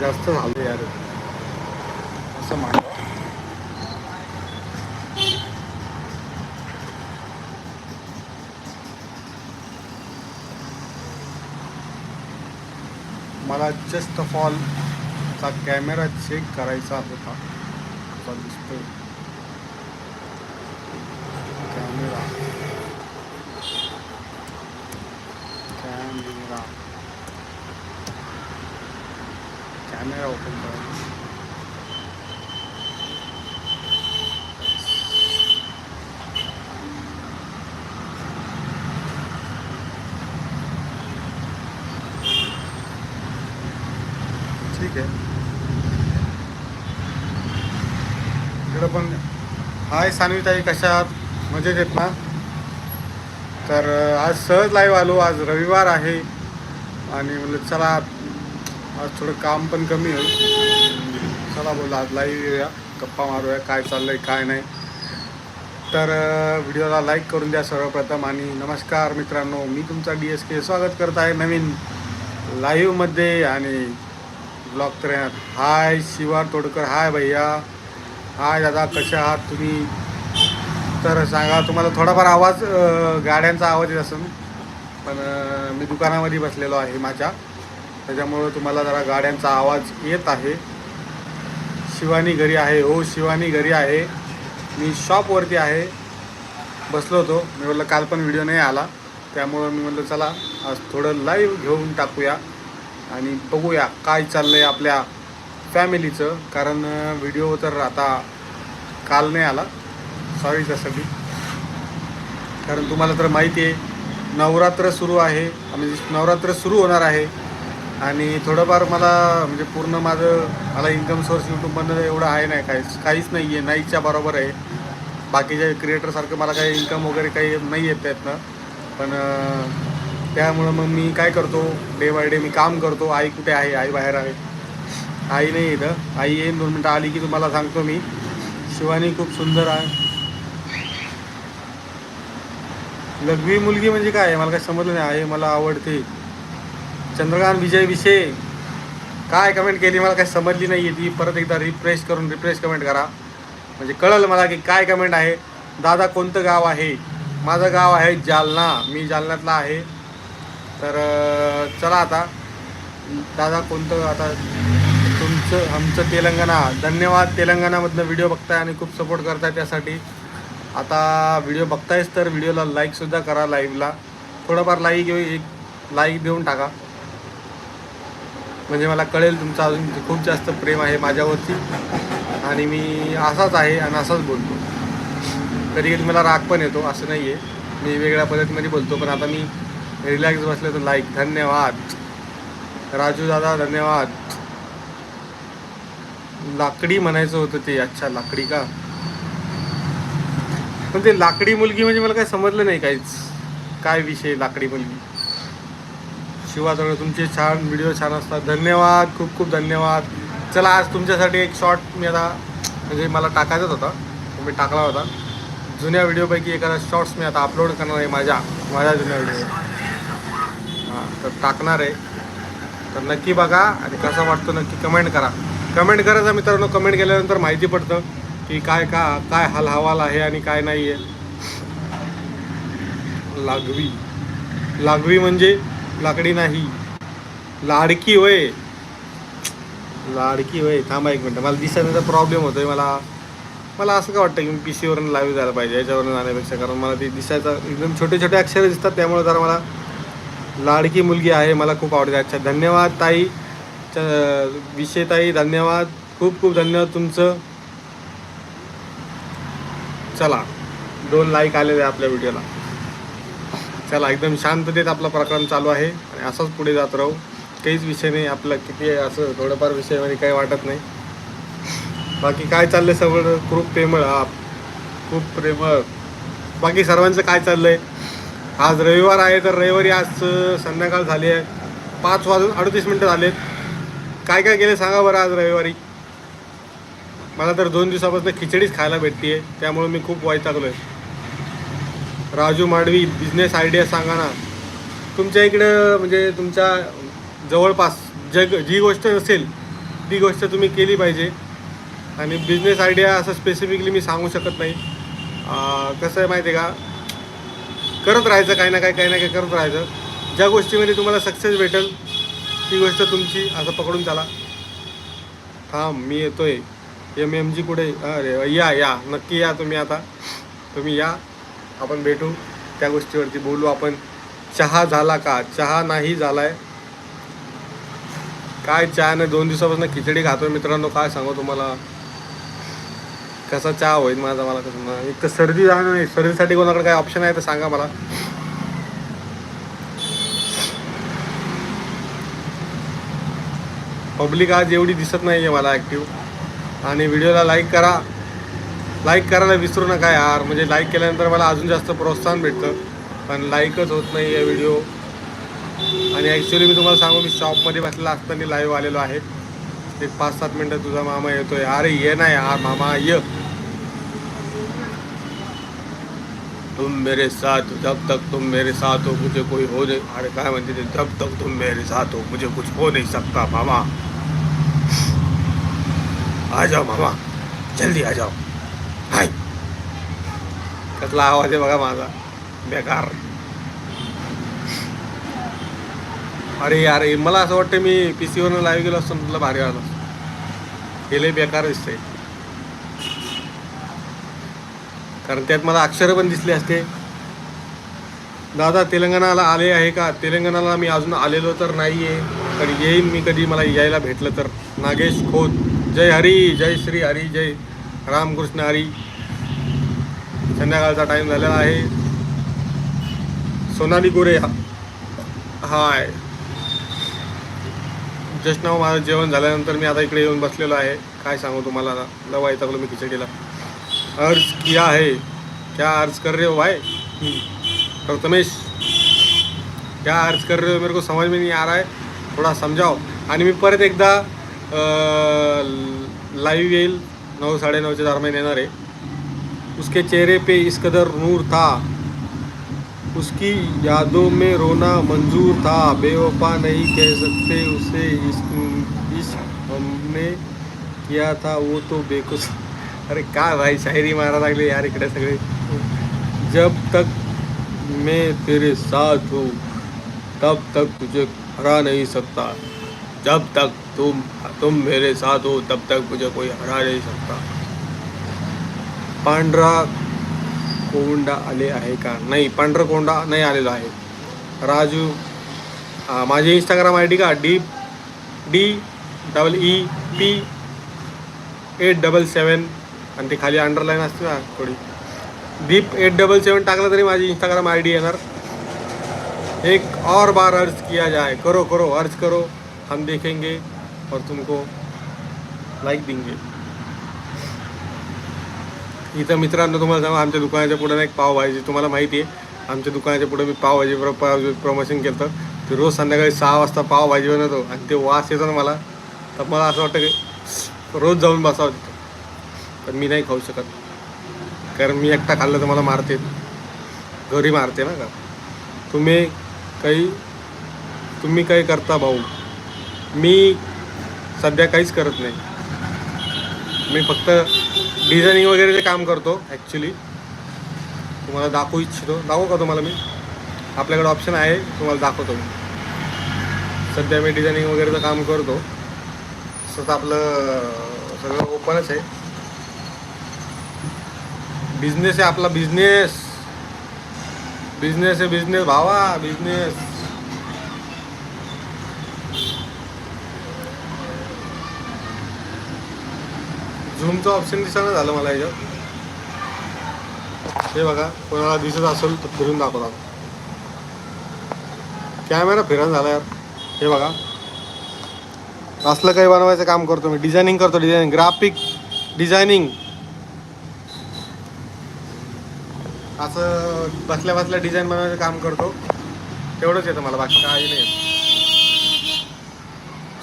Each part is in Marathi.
जास्त झालं यार. असं मान मला जस्ट ऑफ ऑल चा कॅमेरा चेक करायचा होता. असा दिसतोय. कॅमेरा कॅमेरा कॅमेरा ओपन करायचा ठीक आहे. इकडं पण हाय सानवीताई कशा आहात? मजेत आहेत ना? तर आज सहज लाईव्ह आलो. आज रविवार आहे. आणि म्हणलं चला आज थोडं काम पण कमी होईल. चला बोला आज लाईव्ह येऊया. गप्पा मारूया काय चाललंय काय नाही. तर व्हिडिओला लाईक करून द्या सर्वप्रथम आणि नमस्कार मित्रांनो. मी तुमचा डी एस के स्वागत करत आहे नवीन लाईव्हमध्ये आणि ब्लॉग तर हाय शिवार तोडकर. हाय भैया. हाय दादा. कसे आहात तुम्ही? तर सांगा तुम्हाला थोडाफार आवाज गाड्यांचा आवाज येत असेल. पण मी दुकानामध्ये बसलेलो आहे माझ्या. त्याच्यामुळं तुम्हाला जरा गाड्यांचा आवाज येत आहे. शिवानी घरी आहे. हो शिवानी घरी आहे. मी शॉपवरती आहे. बसलो होतो. मी म्हटलं काल पण व्हिडिओ नाही आला. त्यामुळं मी म्हटलं चला आज थोडं लाईव्ह घेऊन टाकूया आणि बघूया काय चाललं आहे आपल्या फॅमिलीचं कारण व्हिडिओ तर आता काल नाही आला. सॉरी त्यासाठी. कारण तुम्हाला तर माहिती आहे नवरात्र सुरू आहे. म्हणजे नवरात्र सुरू होणार आहे. आणि थोडंफार मला म्हणजे पूर्ण माझं मला इन्कम सोर्स यूट्यूबमधनं एवढं आहे नाही काहीच काहीच नाही आहे नाहीच्या बरोबर आहे. बाकीच्या क्रिएटरसारखं मला काही इन्कम वगैरे काही नाही येत त्यातनं. पण त्यामुळं मग मी काय करतो डे बाय डे मी काम करतो आई कुठे आहे आई बाहेर आहे. आई नाही इथं आई येईन दोन मिनटं आली की तुम्हाला सांगतो मी. शिवानी खूप सुंदर आहे. लघवी मुलगी म्हणजे काय आहे? मला काय समजलं नाही आहे मला आवडते. चंद्रकांत विजय विषय काय कमेंट केली? मला काही समजली नाही आहे ती परत एकदा रिफ्रेश करून रिफ्रेश कमेंट करा. म्हणजे कळलं मला की काय कमेंट आहे. दादा कोणतं गाव आहे? माझं गाव आहे जालना. मी जालन्यातला आहे. तर चला आता. दादा कोणतं आता? तुमचं आमचं तेलंगणा. धन्यवाद. तेलंगणामधनं व्हिडिओ बघताय आणि खूप सपोर्ट करताय त्यासाठी. आता व्हिडिओ बघतायच तर व्हिडिओला लाईकसुद्धा करा लाईव्हला थोडंफार लाईक एक लाईक देऊन टाका. म्हणजे मला कळेल तुमचं अजून खूप जास्त प्रेम आहे माझ्यावरती. आणि मी असाच आहे आणि असाच बोलतो. कधी कधी मला राग पण येतो असं नाही आहे मी वेगळ्या पद्धतीमध्ये बोलतो पण आता मी रिलॅक्स बसले तर लाईक धन्यवाद. राजू दादा धन्यवाद. लाकडी म्हणायचं होतं ते अच्छा लाकडी का? पण ते लाकडी मुलगी म्हणजे मला काय समजलं नाही काहीच. काय विषय लाकडी मुलगी? शिवा सगळं तुमचे छान व्हिडिओ छान असतात. धन्यवाद खूप खूप धन्यवाद. चला आज तुमच्यासाठी एक शॉर्ट मी आता म्हणजे मला टाकायचाच होता. मी टाकला होता. जुन्या व्हिडिओपैकी एखादा शॉर्ट्स मी आता अपलोड करणार आहे माझ्या माझ्या जुन्या व्हिडिओ हां तर टाकणार आहे. तर नक्की बघा आणि कसा वाटतो नक्की कमेंट करा. कमेंट करायचा मित्रांनो कमेंट केल्यानंतर माहिती पडतं की काय का काय हाल हवाल आहे आणि काय नाही आहे लागवी. लागवी म्हणजे लाकडी नाही. लाडकी होय. लाडकी होय. थांबा एक मिनटं. मला दिसण्याचा प्रॉब्लेम होतोय. मला मला असं का वाटतं की मी पी सीवरून लाईव्ह जायला पाहिजे? याच्यावरून जाण्यापेक्षा कारण मला ते दिसायचं एकदम छोटे छोटे अक्षर दिसतात. त्यामुळे जरा मला लाडकी मुलगी आहे. मला खूप आवडते. अच्छा धन्यवाद ताई. च- विषय ताई धन्यवाद. खूप खूप धन्यवाद तुमचं. चला. दोन लाईक आलेले आहे आपल्या व्हिडिओला चला एकदम शांततेत आपला प्रकरण चालू आहे. आणि असाच पुढे जात राहू. काहीच विषय नाही आपला. किती आहे असं थोडंफार विषयामध्ये काही वाटत नाही. बाकी काय चाललंय सगळं? खूप प्रेमळ. हा. खूप प्रेमळ. बाकी सर्वांचं काय चाललंय? आज रविवार आहे तर रविवारी आज संध्याकाळ झाली आहे. पाच वाजून अडतीस मिनटं झालेत काय काय केले सांगा बरं आज रविवारी? मला तर दोन दिवसापासून खिचडीच खायला भेटते आहे त्यामुळे मी खूप वैतागलो आहे राजू माडवी बिझनेस आयडिया सांगा ना तुमच्या इकडं म्हणजे तुमच्या जवळपास जग जी गोष्ट असेल ती गोष्ट तुम्ही केली पाहिजे. आणि बिझनेस आयडिया असं स्पेसिफिकली मी सांगू शकत नाही. कसं आहे माहिती आहे का? करत राहायचं काही ना काही काही ना काही करत राहायचं. ज्या गोष्टीमध्ये तुम्हाला सक्सेस भेटेल ती गोष्ट तुमची असं पकडून चाला. थांब मी येतोय. एम एम जी कुठे अरे या या. नक्की या तुम्ही आता. तुम्ही या. आपण भेटू त्या गोष्टीवरती. बोलू आपण चहा झाला का? चहा नाही झालाय. काय चहा नाही दोन दिवसापासून खिचडी खातोय मित्रांनो काय सांगू तुम्हाला? कसा चहा होईल माझा मला कसं एक तर सर्दी जाणं नाही. सर्दीसाठी कोणाकडे काय ऑप्शन आहे तर सांगा मला. पब्लिक आज एवढी दिसत नाही आहे मला ॲक्टिव्ह आणि व्हिडिओला लाईक करा. लाईक करायला विसरू नका यार. म्हणजे लाईक केल्यानंतर मला अजून जास्त प्रोत्साहन भेटतं. पण लाईकच होत नाही आहे व्हिडिओ आणि ॲक्च्युली मी तुम्हाला सांगू मी शॉपमध्ये बसलेला असताना लाईव्ह आलेलो आहे. एक पाच सात मिनटं तुझा मामा येतोय. अरे ये ना यार मामा ये. तुम मेरे साथ जब तक तुम मेरे साथ हो मुझे कोई हो नहीं. अरे काय म्हणते ते? जब तक तुम मेरे साथ हो मुझे कुछ हो नाही सकता मामा. आ जाओ मामा. जल्दी आ जाओ. हाय. कसला आवाज आहे बघा माझा. बेकार. अरे यार मला असं वाटतं मी पी सीवरनं लाईव्ह गेलो असतो तुला भारी आलं हे लय बेकार दिसतंय. कारण त्यात मला अक्षरं पण दिसले असते. दादा तेलंगणाला आले आहे का? तेलंगणाला मी अजून आलेलो तर नाही आहे पण येईन मी कधी मला यायला भेटलं तर. नागेश खोत. जय हरी जय श्री हरी जय. रामकृष्ण हरी. संध्याकाळचा टाईम झालेला आहे. सोनाली गोरे हाय. जस्ट नाव माझं जेवण झाल्यानंतर मी आता इकडे येऊन बसलेलो आहे. काय सांगू तुम्हाला? लवा येतं मी खिचडीला. अर्ज किया आहे? क्या अर्ज कर रहे हो भाई? प्रथमेश क्या अर्ज कर रहे हो? मेरे को समझ में नहीं आ रहा है. थोड़ा समजाव आणि मी परत एकदा लाईव्ह येईल. नऊ साडेनऊच्या दरम्यान येणार आहे. उसके चेहरे पे इस कदर नूर था। उसकी यादों में रोना मंजूर था। बेवफा नहीं कह सकते उसे इस इस हमने किया था। वो तो बेकुस अरे काय भाई शायरी मारा लागले यार इकडे सगळे। जब तक मैं तेरे साथ हूँ तब तक तुझे हरा नहीं सकता। जब तक तुम तुम मेरे साथ हो तब तक मुझे कोई हरा नहीं सकता। पांढरा कोंडा आले आहे का? नाही पांढरा कोंडा नाही आलेला आहे. राजू माझे इंस्टाग्राम आय डी का? D D double E P eight double seven आणि ते खाली अंडरलाईन असते ना थोडी. दीप एट डबल सेवन टाकलं तरी माझी इंस्टाग्राम आय डी येणार. एक और बार अर्ज किया जाए. करो करो अर्ज करो. हम देखेंगे और तुमको लाईक देंगे। इथं मित्रांनो तुम्हाला सांगा आमच्या दुकानाच्या पुढे ना एक पावभाजी तुम्हाला माहिती आहे आमच्या दुकानाच्या पुढे मी पावभाजी प्र पाव प्रमोशन केलं ते रोज संध्याकाळी सहा वाजता पावभाजी बनवतो आणि ते वास येतो ना मला. तर मला असं वाटतं की रोज जाऊन बसावं तिथं. पण मी नाही खाऊ शकत. कारण मी एकटा खाल्लं तर मला मारते. घरी मारते ना का? तुम्ही काही तुम्ही काही करता भाऊ. मी सध्या काहीच करत नाही. मी फक्त डिझायनिंग वगैरेचे काम करतो ॲक्च्युली तुम्हाला दाखवू इच्छितो. दाखवू का तुम्हाला मी? आपल्याकडे ऑप्शन आहे तुम्हाला दाखवतो मी. सध्या मी डिझायनिंग वगैरेचं काम करतो. तसं आपलं सगळं ओपनच आहे. बिझनेस आहे आपला बिझनेस बिझनेस आहे बिझनेस भावा बिझनेस झूमचं ऑप्शन दिसायला झालं मला याच्यात. हे बघा कोणाला दिसत असेल तर फिरून दाखवतात कॅमेरा फिरण झाला यार. हे बघा. असलं काही बनवायचं काम करतो मी. डिझायनिंग करतो डिझायनिंग ग्राफिक डिझायनिंग असं बसल्या बसल्या डिझाईन बनवायचं काम करतो. तेवढंच येतं मला बाकी काही नाही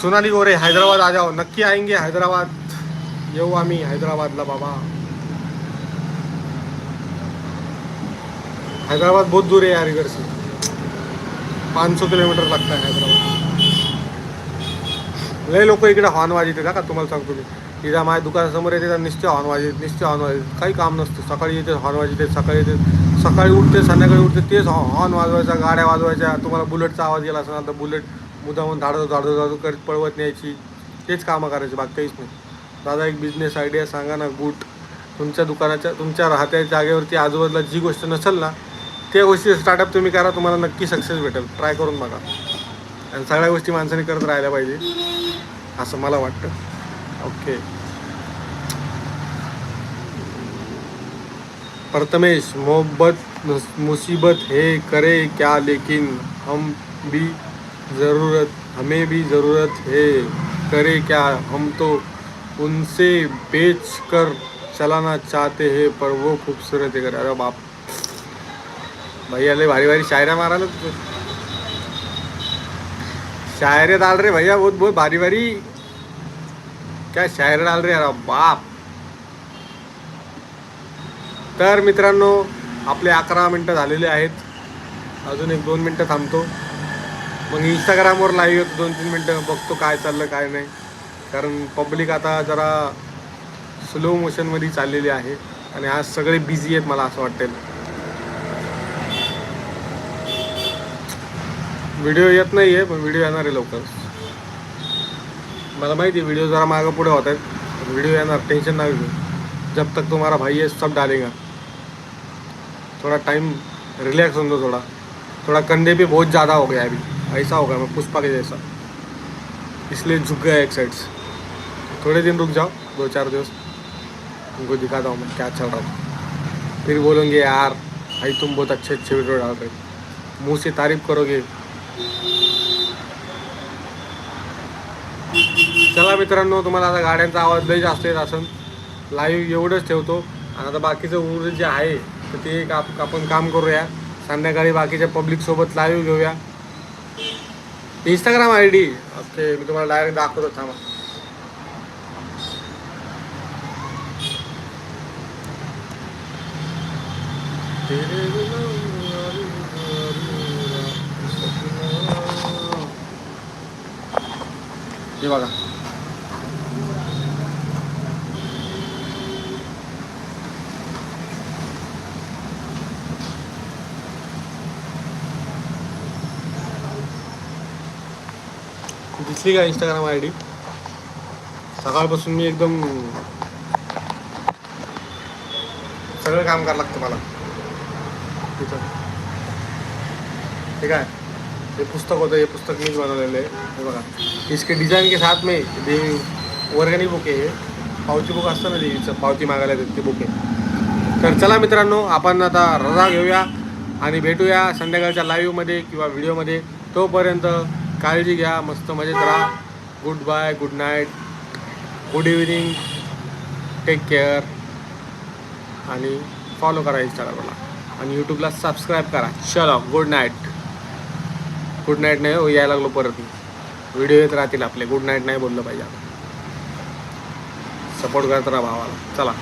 सोनाली गोरे हैदराबाद आ जाओ. नक्की आएंगे हैदराबाद. येऊ आम्ही हैदराबादला बाबा. हैदराबाद बहुत दूर है यार इधर से. पाँच सौ किलोमीटर लागतं हैदराबाद. लय लोक इकडे हॉर्न वाजवते का तुम्हाला सांगतो मी. तिथं माझ्या दुकानासमोर येते तर निश्चय हॉर्न वाजवत निश्चय हॉर्न वाजवत काही काम नसतं. सकाळी येते हॉर्न वाजवते सकाळी येते. सकाळी उठते संध्याकाळी उठते तेच हॉर्न वाजवायचा गाड्या वाजवायच्या. तुम्हाला बुलेटचा आवाज गेला असणार तर बुलेट मुद्दामून धाडतो धाडतो धाडतो करत पळवत न्यायची. तेच कामं करायची बाकी काहीच नाही. दादा एक बिझनेस आयडिया सांगा ना गुट तुमच्या दुकानाच्या तुमच्या राहत्या जागेवरती आजूबाजूला जी गोष्ट नसेल ना त्या गोष्टी स्टार्टअप तुम्ही करा तुम्हाला नक्की सक्सेस भेटेल. ट्राय करून बघा. आणि सगळ्या गोष्टी माणसाने करत राहायला पाहिजे. असं मला वाटतं. ओके प्रथमेश मोहब्बत मुसीबत हे करे क्या लेकिन? हम भी ज़रूरत हमें भी ज़रूरत है. करे क्या? हम तो उनसे बेच कर चलाना चाहते हैं पर वो खूबसूरत है अरे बाप। भैया ले भारी भारी शायरा मारा ना शायरे डाल रहे भैया बहुत बहुत भारी भारी। क्या शायर डाल रहे अरे बाप। तर मित्रांनो आपले अकरा मिनटं झालेले आहेत. अजून एक दोन मिनटं थांबतो. मग इंस्टाग्रामवर लाईव्ह येतो दोन तीन मिनटं बघतो काय चाललं काय नाही. कारण पब्लिक आता जरा स्लो मोशनमध्ये चाललेली आहे आणि आज सगळे बिझी आहेत मला असं वाटेल व्हिडिओ येत नाही आहे पण व्हिडिओ येणार आहे लवकर. मला माहिती आहे व्हिडिओ जरा मागं पुढे होत आहेत. व्हिडिओ येणार टेन्शन नाही घेऊ. जब तक तुम्हारा भाई है सब डालेगा. थोड़ा टाइम रिलॅक्स होऊन दो थोड़ा. थोड़ा कंधे भी बहुत ज़्यादा हो गया अभी. ऐसा हो गया मैं पुष्पा के जैसा. इसलिए झुक गया एक साइड से. थोड़े दिन रुक जाओ दो चार दिवस। उनको दिखाता हूँ मैं क्या चल रहा हूँ। फिर बोलेंगे यार भाई तुम बहुत अच्छे अच्छे वीडियो डाल रहे हो। मुँह से तारीफ करोगे। चला मित्रांनो तुम्हाला आता गाड्यांचा आवाज लई जास्त येत असेल लाईव्ह एवढंच ठेवतो. आणि आता बाकीचं उर्वरित जे आहे तर ते एक आप आपण काम करूया. संध्याकाळी बाकीच्या पब्लिकसोबत लाईव्ह घेऊया. इंस्टाग्राम आय डी ओके मी तुम्हाला डायरेक्ट दाखवतो थांबा. हे बघा. दिसली का इंस्टाग्राम आय डी सकाळपासून मी एकदम सगळं काम करावं लागतं मला. तिथं ठीक आहे हे पुस्तक होतं हे पुस्तक मीच बनवलेलं आहे. हे बघा. इसके डिझाईन के साथ में देवी वर्गणी बुक आहे हे. पावती बुक असतं ना देवीचं? पावती मागायला देत ते बुक आहे. तर चला मित्रांनो आपण आता रजा घेऊया आणि भेटूया संध्याकाळच्या लाईव्हमध्ये किंवा व्हिडिओमध्ये तोपर्यंत काळजी घ्या मस्त मजेत राहा. Good bye good night good evening take care आणि फॉलो करा इंस्टाग्रामला आणि यूट्यूबला सबस्क्राईब करा. चलो गुड नाईट गुड नाईट नाही हो यायला लागलो परत. व्हिडिओ येत राहतील आपले. गुड नाईट नाही बोललं पाहिजे सपोर्ट करत राहा भावाला. चला.